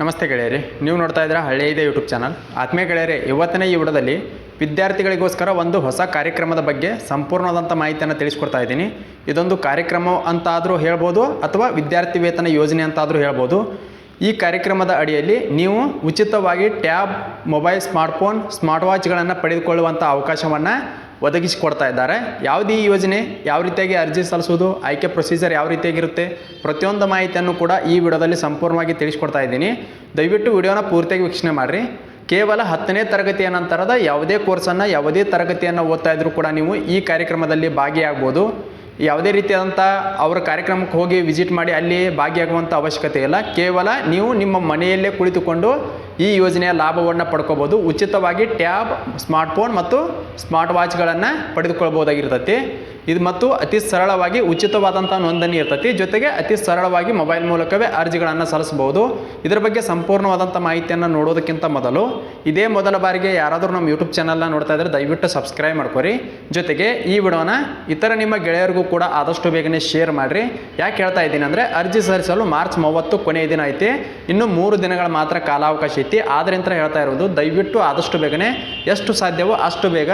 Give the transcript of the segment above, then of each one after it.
ನಮಸ್ತೆ ಗೆಳೆಯರಿ, ನೀವು ನೋಡ್ತಾ ಇದ್ದೀರಾ ಹಳೆಯ ಯೂಟ್ಯೂಬ್ ಚಾನಲ್ ಆತ್ಮೀಯ ಗೆಳೆಯರಿ, ಇವತ್ತನೇ ಈ ವಿಡದಲ್ಲಿ ವಿದ್ಯಾರ್ಥಿಗಳಿಗೋಸ್ಕರ ಒಂದು ಹೊಸ ಕಾರ್ಯಕ್ರಮದ ಬಗ್ಗೆ ಸಂಪೂರ್ಣವಾದಂಥ ಮಾಹಿತಿಯನ್ನು ತಿಳಿಸ್ಕೊಡ್ತಾ ಇದ್ದೀನಿ. ಇದೊಂದು ಕಾರ್ಯಕ್ರಮ ಅಂತಾದರೂ ಹೇಳ್ಬೋದು ಅಥವಾ ವಿದ್ಯಾರ್ಥಿ ವೇತನ ಯೋಜನೆ ಅಂತಾದರೂ ಹೇಳ್ಬೋದು. ಈ ಕಾರ್ಯಕ್ರಮದ ಅಡಿಯಲ್ಲಿ ನೀವು ಉಚಿತವಾಗಿ ಟ್ಯಾಬ್, ಮೊಬೈಲ್, ಸ್ಮಾರ್ಟ್ಫೋನ್ ಸ್ಮಾರ್ಟ್ ವಾಚ್ಗಳನ್ನು ಪಡೆದುಕೊಳ್ಳುವಂಥ ಅವಕಾಶವನ್ನು ಒದಗಿಸಿಕೊಡ್ತಾ ಇದ್ದಾರೆ. ಯಾವುದೇ ಯೋಜನೆ ಯಾವ ರೀತಿಯಾಗಿ ಅರ್ಜಿ ಸಲ್ಲಿಸುವುದು, ಆಯ್ಕೆ ಪ್ರೊಸೀಜರ್ ಯಾವ ರೀತಿಯಾಗಿರುತ್ತೆ ಪ್ರತಿಯೊಂದು ಮಾಹಿತಿಯನ್ನು ಕೂಡ ಈ ವಿಡಿಯೋದಲ್ಲಿ ಸಂಪೂರ್ಣವಾಗಿ ತಿಳಿಸ್ಕೊಡ್ತಾ ಇದ್ದೀನಿ. ದಯವಿಟ್ಟು ವಿಡಿಯೋನ ಪೂರ್ತಿಯಾಗಿ ವೀಕ್ಷಣೆ ಮಾಡಿರಿ. ಕೇವಲ ಹತ್ತನೇ ತರಗತಿಯ ನಂತರದ ಯಾವುದೇ ಕೋರ್ಸನ್ನು, ಯಾವುದೇ ತರಗತಿಯನ್ನು ಓದ್ತಾ ಇದ್ದರೂ ಕೂಡ ನೀವು ಈ ಕಾರ್ಯಕ್ರಮದಲ್ಲಿ ಭಾಗಿಯಾಗ್ಬೋದು. ಯಾವುದೇ ರೀತಿಯಾದಂಥ ಅವರ ಕಾರ್ಯಕ್ರಮಕ್ಕೆ ಹೋಗಿ ವಿಸಿಟ್ ಮಾಡಿ ಅಲ್ಲಿ ಭಾಗಿಯಾಗುವಂಥ ಅವಶ್ಯಕತೆ ಇಲ್ಲ. ಕೇವಲ ನೀವು ನಿಮ್ಮ ಮನೆಯಲ್ಲೇ ಕುಳಿತುಕೊಂಡು ಈ ಯೋಜನೆಯ ಲಾಭವನ್ನು ಪಡ್ಕೋಬೋದು. ಉಚಿತವಾಗಿ ಟ್ಯಾಬ್, ಸ್ಮಾರ್ಟ್ಫೋನ್ ಮತ್ತು ಸ್ಮಾರ್ಟ್ ವಾಚ್ಗಳನ್ನು ಪಡೆದುಕೊಳ್ಬೋದಾಗಿರ್ತೈತಿ. ಇದು ಮತ್ತು ಅತಿ ಸರಳವಾಗಿ ಉಚಿತವಾದಂಥ ನೋಂದಣಿ ಇರ್ತೈತಿ. ಜೊತೆಗೆ ಅತಿ ಸರಳವಾಗಿ ಮೊಬೈಲ್ ಮೂಲಕವೇ ಅರ್ಜಿಗಳನ್ನು ಸಲ್ಲಿಸಬಹುದು. ಇದರ ಬಗ್ಗೆ ಸಂಪೂರ್ಣವಾದಂಥ ಮಾಹಿತಿಯನ್ನು ನೋಡೋದಕ್ಕಿಂತ ಮೊದಲು ಇದೇ ಮೊದಲ ಬಾರಿಗೆ ಯಾರಾದರೂ ನಮ್ಮ ಯೂಟ್ಯೂಬ್ ಚಾನಲ್ನ ನೋಡ್ತಾ ಇದ್ದರೆ ದಯವಿಟ್ಟು ಸಬ್ಸ್ಕ್ರೈಬ್ ಮಾಡ್ಕೊರಿ. ಜೊತೆಗೆ ಈ ವಿಡಿಯೋನ ಇತರ ನಿಮ್ಮ ಗೆಳೆಯರಿಗೂ ಕೂಡ ಆದಷ್ಟು ಬೇಗನೆ ಶೇರ್ ಮಾಡಿರಿ. ಯಾಕೆ ಹೇಳ್ತಾ ಇದ್ದೀನಿ ಅಂದರೆ ಅರ್ಜಿ ಸಲ್ಲಿಸಲು ಮಾರ್ಚ್ ಮೂವತ್ತು ಕೊನೆಯ ದಿನ ಐತಿ. ಇನ್ನು ಮೂರು ದಿನಗಳ ಮಾತ್ರ ಕಾಲಾವಕಾಶ ಐತಿ ಅಂತ ಹೇಳ್ತಾ ಇರೋದು ದಯವಿಟ್ಟು ಆದಷ್ಟು ಬೇಗನೆ ಎಷ್ಟು ಸಾಧ್ಯವೋ ಅಷ್ಟು ಬೇಗ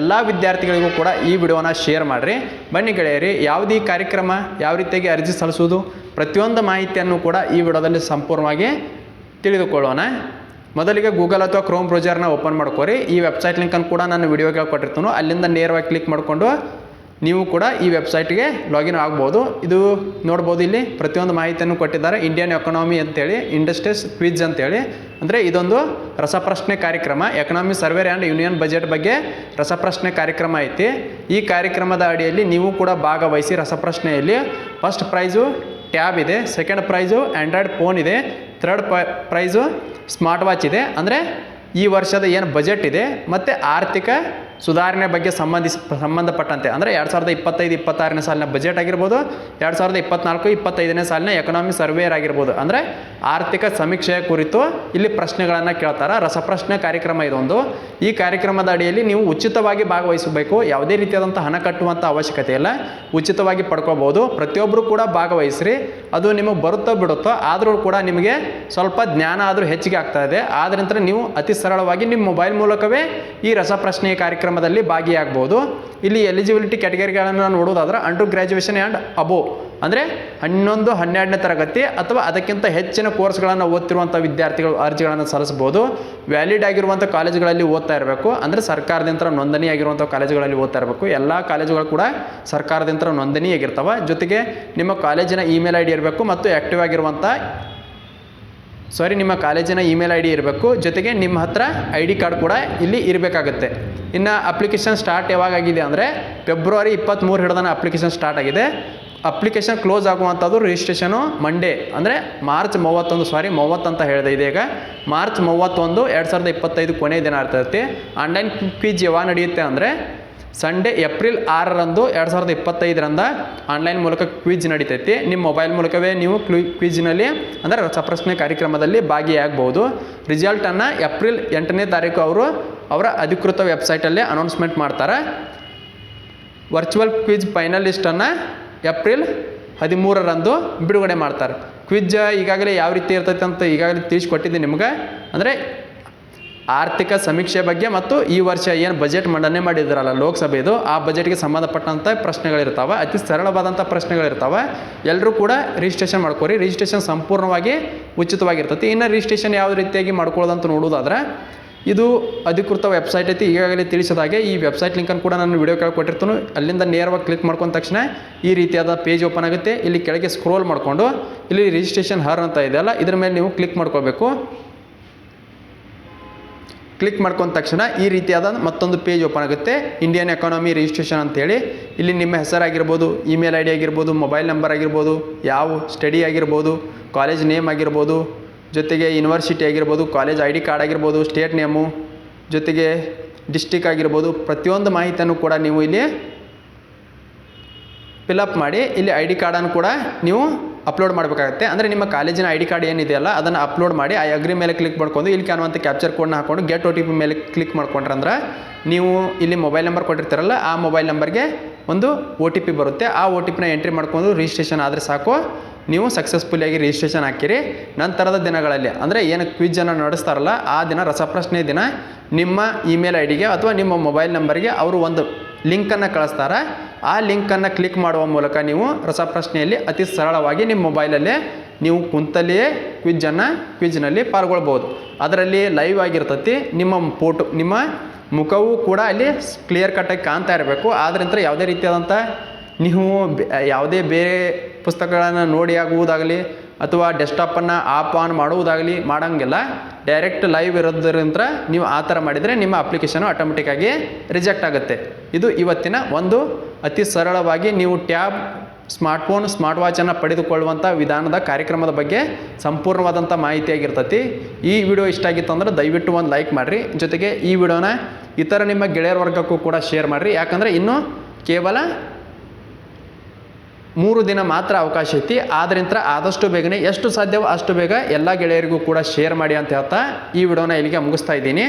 ಎಲ್ಲ ವಿದ್ಯಾರ್ಥಿಗಳಿಗೂ ಕೂಡ ಈ ವಿಡಿಯೋನ ಶೇರ್ ಮಾಡಿರಿ. ಬನ್ನಿ ಗೆಳೆಯರಿ, ಯಾವುದೇ ಕಾರ್ಯಕ್ರಮ, ಯಾವ ರೀತಿಯಾಗಿ ಅರ್ಜಿ ಸಲ್ಲಿಸುವುದು, ಪ್ರತಿಯೊಂದು ಮಾಹಿತಿಯನ್ನು ಕೂಡ ಈ ವಿಡಿಯೋದಲ್ಲಿ ಸಂಪೂರ್ಣವಾಗಿ ತಿಳಿದುಕೊಳ್ಳೋಣ. ಮೊದಲಿಗೆ ಗೂಗಲ್ ಅಥವಾ ಕ್ರೋಮ್ ಬ್ರೌಸರ್ನ ಓಪನ್ ಮಾಡ್ಕೋರಿ. ಈ ವೆಬ್ಸೈಟ್ ಲಿಂಕನ್ನು ಕೂಡ ನಾನು ವಿಡಿಯೋಗೆ ಕೊಟ್ಟಿರ್ತೀನಿ. ಅಲ್ಲಿಂದ ನೇರವಾಗಿ ಕ್ಲಿಕ್ ಮಾಡಿಕೊಂಡು ನೀವು ಕೂಡ ಈ ವೆಬ್ಸೈಟ್ಗೆ ಲಾಗಿನ್ ಆಗ್ಬೋದು. ಇದು ನೋಡ್ಬೋದು ಇಲ್ಲಿ ಪ್ರತಿಯೊಂದು ಮಾಹಿತಿಯನ್ನು ಕೊಟ್ಟಿದ್ದಾರೆ. ಇಂಡಿಯನ್ ಎಕನಾಮಿ ಅಂತೇಳಿ ಇಂಡಸ್ಟ್ರೀಸ್ ಕ್ವಿಜ್ ಅಂತೇಳಿ. ಅಂದರೆ ಇದೊಂದು ರಸಪ್ರಶ್ನೆ ಕಾರ್ಯಕ್ರಮ. Economy survey and union budget ಬಗ್ಗೆ ರಸಪ್ರಶ್ನೆ ಕಾರ್ಯಕ್ರಮ ಐತಿ. ಈ ಕಾರ್ಯಕ್ರಮದ ಅಡಿಯಲ್ಲಿ ನೀವು ಕೂಡ ಭಾಗವಹಿಸಿ ರಸಪ್ರಶ್ನೆಯಲ್ಲಿ. ಫಸ್ಟ್ ಪ್ರೈಸು ಟ್ಯಾಬ್ ಇದೆ ಸೆಕೆಂಡ್ ಪ್ರೈಸು ಆ್ಯಂಡ್ರಾಯ್ಡ್ ಫೋನ್ ಇದೆ ಥರ್ಡ್ ಪ್ರೈಸು ಸ್ಮಾರ್ಟ್ ವಾಚ್ ಇದೆ. ಅಂದರೆ ಈ ವರ್ಷದ ಏನು ಬಜೆಟ್ ಇದೆ, ಮತ್ತು ಆರ್ಥಿಕ ಸುಧಾರಣೆ ಬಗ್ಗೆ ಸಂಬಂಧಿಸಿ ಸಂಬಂಧಪಟ್ಟಂತೆ, ಅಂದರೆ ಎರಡು ಸಾವಿರದ ಇಪ್ಪತ್ತೈದು, ಇಪ್ಪತ್ತಾರನೇ ಸಾಲಿನ ಬಜೆಟ್ ಆಗಿರ್ಬೋದು, ಎರಡು ಸಾವಿರದ ಇಪ್ಪತ್ನಾಲ್ಕು, ಇಪ್ಪತ್ತೈದನೇ ಸಾಲಿನ ಎಕನಾಮಿ ಸರ್ವೇರ್ ಆಗಿರ್ಬೋದು. ಅಂದರೆ ಆರ್ಥಿಕ ಸಮೀಕ್ಷೆಯ ಕುರಿತು ಇಲ್ಲಿ ಪ್ರಶ್ನೆಗಳನ್ನು ಕೇಳ್ತಾರೆ. ರಸಪ್ರಶ್ನೆ ಕಾರ್ಯಕ್ರಮ ಇದೊಂದು. ಈ ಕಾರ್ಯಕ್ರಮದ ಅಡಿಯಲ್ಲಿ ನೀವು ಉಚಿತವಾಗಿ ಭಾಗವಹಿಸಬೇಕು. ಯಾವುದೇ ರೀತಿಯಾದಂಥ ಹಣ ಕಟ್ಟುವಂಥ ಅವಶ್ಯಕತೆ ಇಲ್ಲ. ಉಚಿತವಾಗಿ ಪಡ್ಕೋಬೋದು ಪ್ರತಿಯೊಬ್ಬರು ಕೂಡ ಭಾಗವಹಿಸ್ರಿ. ಅದು ನಿಮಗೆ ಬರುತ್ತೋ ಬಿಡುತ್ತೋ, ಆದರೂ ಕೂಡ ನಿಮಗೆ ಸ್ವಲ್ಪ ಜ್ಞಾನ ಆದರೂ ಹೆಚ್ಚಿಗೆ ಆಗ್ತಾ ಇದೆ. ಆದ್ರಿಂದ ನೀವು ಅತಿ ಸರಳವಾಗಿ ನಿಮ್ಮ ಮೊಬೈಲ್ ಮೂಲಕವೇ ಈ ರಸಪ್ರಶ್ನೆ ಕಾರ್ಯಕ್ರಮದಲ್ಲಿ ಭಾಗಿಯಾಗ್ಬೋದು. ಇಲ್ಲಿ ಎಲಿಜಿಬಿಲಿಟಿ ಕ್ಯಾಟಗರಿಗಳನ್ನು ನೋಡೋದಾದ್ರೆ ಅಂಡರ್ ಗ್ರ್ಯಾಜುಯೇಷನ್ ಆ್ಯಂಡ್ ಅಬೋ ಅಂದರೆ ಹನ್ನೊಂದು, ಹನ್ನೆರಡನೇ ತರಗತಿ ಅಥವಾ ಅದಕ್ಕಿಂತ ಹೆಚ್ಚಿನ ಕೋರ್ಸ್ಗಳನ್ನು ಓದ್ತಿರುವಂಥ ವಿದ್ಯಾರ್ಥಿಗಳು ಅರ್ಜಿಗಳನ್ನು ಸಲ್ಲಿಸ್ಬೋದು ವ್ಯಾಲಿಡ್ ಆಗಿರುವಂಥ ಕಾಲೇಜುಗಳಲ್ಲಿ ಓದ್ತಾ ಇರಬೇಕು. ಅಂದರೆ ಸರ್ಕಾರದಿಂದ ನೋಂದಣಿ ಆಗಿರುವಂಥ ಕಾಲೇಜುಗಳಲ್ಲಿ ಓದ್ತಾ ಇರಬೇಕು. ಎಲ್ಲ ಕಾಲೇಜುಗಳು ಕೂಡ ಸರ್ಕಾರದಿಂದ ನೋಂದಣಿ ಆಗಿರ್ತವೆ. ಜೊತೆಗೆ ನಿಮ್ಮ ಕಾಲೇಜಿನ ಇಮೇಲ್ ಐ ಡಿ ಇರಬೇಕು ಮತ್ತು ಆ್ಯಕ್ಟಿವ್ ಆಗಿರುವಂಥ ಸಾರಿ ನಿಮ್ಮ ಕಾಲೇಜಿನ ಇಮೇಲ್ ಐ ಡಿ ಇರಬೇಕು. ಜೊತೆಗೆ ನಿಮ್ಮ ಹತ್ರ ಐ ಡಿ ಕಾರ್ಡ್ ಕೂಡ ಇಲ್ಲಿ ಇರಬೇಕಾಗುತ್ತೆ. ಇನ್ನು ಅಪ್ಲಿಕೇಶನ್ ಸ್ಟಾರ್ಟ್ ಯಾವಾಗಾಗಿದೆ ಅಂದರೆ ಫೆಬ್ರವರಿ ಇಪ್ಪತ್ತ್ಮೂರು ಹಿಡ್ದನ ಅಪ್ಲಿಕೇಶನ್ ಸ್ಟಾರ್ಟ್ ಆಗಿದೆ. ಅಪ್ಲಿಕೇಶನ್ ಕ್ಲೋಸ್ ಆಗುವಂಥದ್ದು ರಿಜಿಸ್ಟ್ರೇಷನು ಮಂಡೇ ಅಂದರೆ ಮಾರ್ಚ್ ಮೂವತ್ತೊಂದು ಸಾರಿ ಮೂವತ್ತು ಅಂತ ಹೇಳಿದೆ ಇದೀಗ ಮಾರ್ಚ್ ಮೂವತ್ತೊಂದು, ಎರಡು ಸಾವಿರದ ಇಪ್ಪತ್ತೈದು ಕೊನೆಯ ದಿನ ಇರ್ತೈತಿ. ಆನ್ಲೈನ್ ಕ್ವಿಜ್ ಯಾವಾಗ ನಡೆಯುತ್ತೆ ಅಂದರೆ ಸಂಡೇ ಏಪ್ರಿಲ್ ಆರರಂದು ಎರಡು ಸಾವಿರದ ಇಪ್ಪತ್ತೈದರಿಂದ ಆನ್ಲೈನ್ ಮೂಲಕ ಕ್ವಿಜ್ ನಡೀತೈತಿ. ನಿಮ್ಮ ಮೊಬೈಲ್ ಮೂಲಕವೇ ನೀವು ಕ್ವಿ ಕ್ವಿಜ್ನಲ್ಲಿ ಅಂದರೆ ರಸಪ್ರಶ್ನೆ ಕಾರ್ಯಕ್ರಮದಲ್ಲಿ ಭಾಗಿಯಾಗಬಹುದು ರಿಸಲ್ಟನ್ನು ಏಪ್ರಿಲ್ ಎಂಟನೇ ತಾರೀಕು ಅವರು ಅವರ ಅಧಿಕೃತ ವೆಬ್ಸೈಟಲ್ಲಿ ಅನೌನ್ಸ್ಮೆಂಟ್ ಮಾಡ್ತಾರೆ. ವರ್ಚುವಲ್ ಕ್ವಿಜ್ ಫೈನಲಿಸ್ಟನ್ನು ಏಪ್ರಿಲ್ ಹದಿಮೂರರಂದು ಬಿಡುಗಡೆ ಮಾಡ್ತಾರೆ. ಕ್ವಿಜ್ ಈಗಾಗಲೇ ಯಾವ ರೀತಿ ಇರ್ತೈತೆ ಅಂತ ಈಗಾಗಲೇ ತಿಳಿಸ್ಕೊಟ್ಟಿದ್ದೀನಿ ನಿಮ್ಗೆ. ಅಂದರೆ ಆರ್ಥಿಕ ಸಮೀಕ್ಷೆ ಬಗ್ಗೆ ಮತ್ತು ಈ ವರ್ಷ ಏನು ಬಜೆಟ್ ಮಂಡನೆ ಮಾಡಿದ್ರಲ್ಲ ಲೋಕಸಭೆದು, ಆ ಬಜೆಟ್ಗೆ ಸಂಬಂಧಪಟ್ಟಂಥ ಪ್ರಶ್ನೆಗಳಿರ್ತಾವೆ, ಅತಿ ಸರಳವಾದಂಥ ಪ್ರಶ್ನೆಗಳಿರ್ತಾವೆ. ಎಲ್ಲರೂ ಕೂಡ ರಿಜಿಸ್ಟ್ರೇಷನ್ ಮಾಡ್ಕೋರಿ. ರಿಜಿಸ್ಟ್ರೇಷನ್ ಸಂಪೂರ್ಣವಾಗಿ ಉಚಿತವಾಗಿರ್ತೈತಿ. ಇನ್ನು ರಿಜಿಸ್ಟ್ರೇಷನ್ ಯಾವ ರೀತಿಯಾಗಿ ಮಾಡ್ಕೊಳ್ಳೋದಂತ ನೋಡೋದಾದ್ರೆ, ಇದು ಅಧಿಕೃತ ವೆಬ್ಸೈಟ್ ಐತಿ. ಈಗಾಗಲೇ ತಿಳಿಸಿದಾಗೆ ಈ ವೆಬ್ಸೈಟ್ ಲಿಂಕನ್ನು ಕೂಡ ನಾನು ವಿಡಿಯೋ ಕೆಳಗೆ ಕೊಟ್ಟಿರ್ತೀನಿ. ಅಲ್ಲಿಂದ ನೇರವಾಗಿ ಕ್ಲಿಕ್ ಮಾಡ್ಕೊಂಡ ತಕ್ಷಣ ಈ ರೀತಿಯಾದ ಪೇಜ್ ಓಪನ್ ಆಗುತ್ತೆ. ಇಲ್ಲಿ ಕೆಳಗೆ ಸ್ಕ್ರೋಲ್ ಮಾಡಿಕೊಂಡು, ಇಲ್ಲಿ ರಿಜಿಸ್ಟ್ರೇಷನ್ ಹರ್ ಅಂತ ಇದೆಯಲ್ಲ ಇದ್ರ ಮೇಲೆ ನೀವು ಕ್ಲಿಕ್ ಮಾಡ್ಕೋಬೇಕು. ಕ್ಲಿಕ್ ಮಾಡ್ಕೊಂಡ ತಕ್ಷಣ ಈ ರೀತಿಯಾದ ಮತ್ತೊಂದು ಪೇಜ್ ಓಪನ್ ಆಗುತ್ತೆ. ಇಂಡಿಯನ್ ಎಕಾನಮಿ ರಿಜಿಸ್ಟ್ರೇಷನ್ ಅಂತೇಳಿ. ಇಲ್ಲಿ ನಿಮ್ಮ ಹೆಸರಾಗಿರ್ಬೋದು ಇಮೇಲ್ ಐ ಡಿ ಆಗಿರ್ಬೋದು ಮೊಬೈಲ್ ನಂಬರ್ ಆಗಿರ್ಬೋದು, ಯಾವ ಸ್ಟಡಿ ಆಗಿರ್ಬೋದು ಕಾಲೇಜ್ ನೇಮ್ ಆಗಿರ್ಬೋದು, ಜೊತೆಗೆ ಯೂನಿವರ್ಸಿಟಿ ಆಗಿರ್ಬೋದು ಕಾಲೇಜ್ ಐ ಡಿ ಕಾರ್ಡ್ ಆಗಿರ್ಬೋದು ಸ್ಟೇಟ್ ನೇಮು ಜೊತೆಗೆ ಡಿಸ್ಟಿಕ್ ಆಗಿರ್ಬೋದು, ಪ್ರತಿಯೊಂದು ಮಾಹಿತಿಯನ್ನು ಕೂಡ ನೀವು ಇಲ್ಲಿ ಫಿಲಪ್ ಮಾಡಿ, ಇಲ್ಲಿ ಐ ಡಿ ಕಾರ್ಡನ್ನು ಕೂಡ ನೀವು ಅಪ್ಲೋಡ್ ಮಾಡಬೇಕಾಗುತ್ತೆ. ಅಂದರೆ ನಿಮ್ಮ ಕಾಲೇಜಿನ ಐ ಡಿ ಕಾರ್ಡ್ ಏನಿದೆಯಲ್ಲ, ಅದನ್ನು ಅಪ್ಲೋಡ್ ಮಾಡಿ ಆ ಅಗ್ರಿ ಮೇಲೆ ಕ್ಲಿಕ್ ಮಾಡ್ಕೊಂಡು ಇಲ್ಲಿ ಕಾಣುವಂಥ ಕ್ಯಾಪ್ಚರ್ ಕೋಡ್ನ ಹಾಕೊಂಡು ಗೆಟ್ ಒ ಟಿ ಪಿ ಮೇಲೆ ಕ್ಲಿಕ್ ಮಾಡ್ಕೊಂಡ್ರಂದ್ರೆ ನೀವು ಇಲ್ಲಿ ಮೊಬೈಲ್ ನಂಬರ್ ಕೊಟ್ಟಿರ್ತೀರಲ್ಲ, ಆ ಮೊಬೈಲ್ ನಂಬರ್ಗೆ ಒಂದು ಒ ಟಿ ಪಿ ಬರುತ್ತೆ. ಆ ಒ ಟಿ ಪಿನ ಎಂಟ್ರಿ ಮಾಡ್ಕೊಂಡು ರಿಜಿಸ್ಟ್ರೇಷನ್ ಆದರೆ ಸಾಕು. ನೀವು ಸಕ್ಸಸ್ಫುಲ್ಲಿಯಾಗಿ ರಿಜಿಸ್ಟ್ರೇಷನ್ ಹಾಕಿರಿ. ನಂತರದ ದಿನಗಳಲ್ಲಿ, ಅಂದರೆ ಏನು ಕ್ವಿಜನ್ನು ನಡೆಸ್ತಾರಲ್ಲ, ಆ ದಿನ ರಸಪ್ರಶ್ನೆ ದಿನ ನಿಮ್ಮ ಇಮೇಲ್ ಐ ಡಿಗೆ ಅಥವಾ ನಿಮ್ಮ ಮೊಬೈಲ್ ನಂಬರ್ಗೆ ಅವರು ಒಂದು ಲಿಂಕನ್ನು ಕಳಿಸ್ತಾರೆ. ಆ ಲಿಂಕನ್ನು ಕ್ಲಿಕ್ ಮಾಡುವ ಮೂಲಕ ನೀವು ರಸಪ್ರಶ್ನೆಯಲ್ಲಿ ಅತಿ ಸರಳವಾಗಿ ನಿಮ್ಮ ಮೊಬೈಲಲ್ಲೇ ನೀವು ಕುಂತಲ್ಲಿಯೇ ಕ್ವಿಜ್ಜನ್ನು ಕ್ವಿಜ್ನಲ್ಲಿ ಪಾಲ್ಗೊಳ್ಬೋದು ಅದರಲ್ಲಿ ಲೈವ್ ಆಗಿರ್ತತಿ, ನಿಮ್ಮ ಫೋಟೋ ನಿಮ್ಮ ಮುಖವೂ ಕೂಡ ಅಲ್ಲಿ ಕ್ಲಿಯರ್ ಕಟ್ಟಾಗಿ ಕಾಣ್ತಾ ಇರಬೇಕು. ಆದ್ರಿಂದ ಯಾವುದೇ ರೀತಿಯಾದಂಥ ನೀವು ಯಾವುದೇ ಬೇರೆ ಪುಸ್ತಕಗಳನ್ನು ನೋಡಿ ಆಗುವುದಾಗಲಿ ಅಥವಾ ಡೆಸ್ಕ್ಟಾಪನ್ನು ಆಫ್ ಆನ್ ಮಾಡುವುದಾಗಲಿ ಮಾಡೋಂಗಿಲ್ಲ. ಡೈರೆಕ್ಟ್ ಲೈವ್ ಇರೋದ್ರಿಂದ ನೀವು ಆ ಥರ ಮಾಡಿದರೆ ನಿಮ್ಮ ಅಪ್ಲಿಕೇಶನು ಆಟೋಮೆಟಿಕ್ಕಾಗಿ ರಿಜೆಕ್ಟ್ ಆಗುತ್ತೆ. ಇದು ಇವತ್ತಿನ ಒಂದು ಅತಿ ಸರಳವಾಗಿ ನೀವು ಟ್ಯಾಬ್ ಸ್ಮಾರ್ಟ್ಫೋನ್ ಸ್ಮಾರ್ಟ್ ವಾಚನ್ನು ಪಡೆದುಕೊಳ್ಳುವಂಥ ವಿಧಾನದ ಕಾರ್ಯಕ್ರಮದ ಬಗ್ಗೆ ಸಂಪೂರ್ಣವಾದಂಥ ಮಾಹಿತಿಯಾಗಿರ್ತತಿ ಈ ವಿಡಿಯೋ ಇಷ್ಟ ಆಗಿತ್ತು ಅಂದ್ರೆ ದಯವಿಟ್ಟು ಒಂದು ಲೈಕ್ ಮಾಡಿರಿ. ಜೊತೆಗೆ ಈ ವಿಡಿಯೋನ ಇತರ ನಿಮ್ಮ ಗೆಳೆಯರ ವರ್ಗಕ್ಕೂ ಕೂಡ ಶೇರ್ ಮಾಡಿರಿ. ಯಾಕಂದರೆ ಇನ್ನು ಕೇವಲ ಮೂರು ದಿನ ಮಾತ್ರ ಅವಕಾಶ ಐತಿ. ಆದ್ರಿಂದ ಆದಷ್ಟು ಬೇಗನೆ ಎಷ್ಟು ಸಾಧ್ಯವೋ ಅಷ್ಟು ಬೇಗ ಎಲ್ಲ ಗೆಳೆಯರಿಗೂ ಕೂಡ ಶೇರ್ ಮಾಡಿ ಅಂತ ಹೇಳ್ತಾ ಈ ವಿಡಿಯೋನ ಇಲ್ಲಿಗೆ ಮುಗಿಸ್ತಾ ಇದ್ದೀನಿ.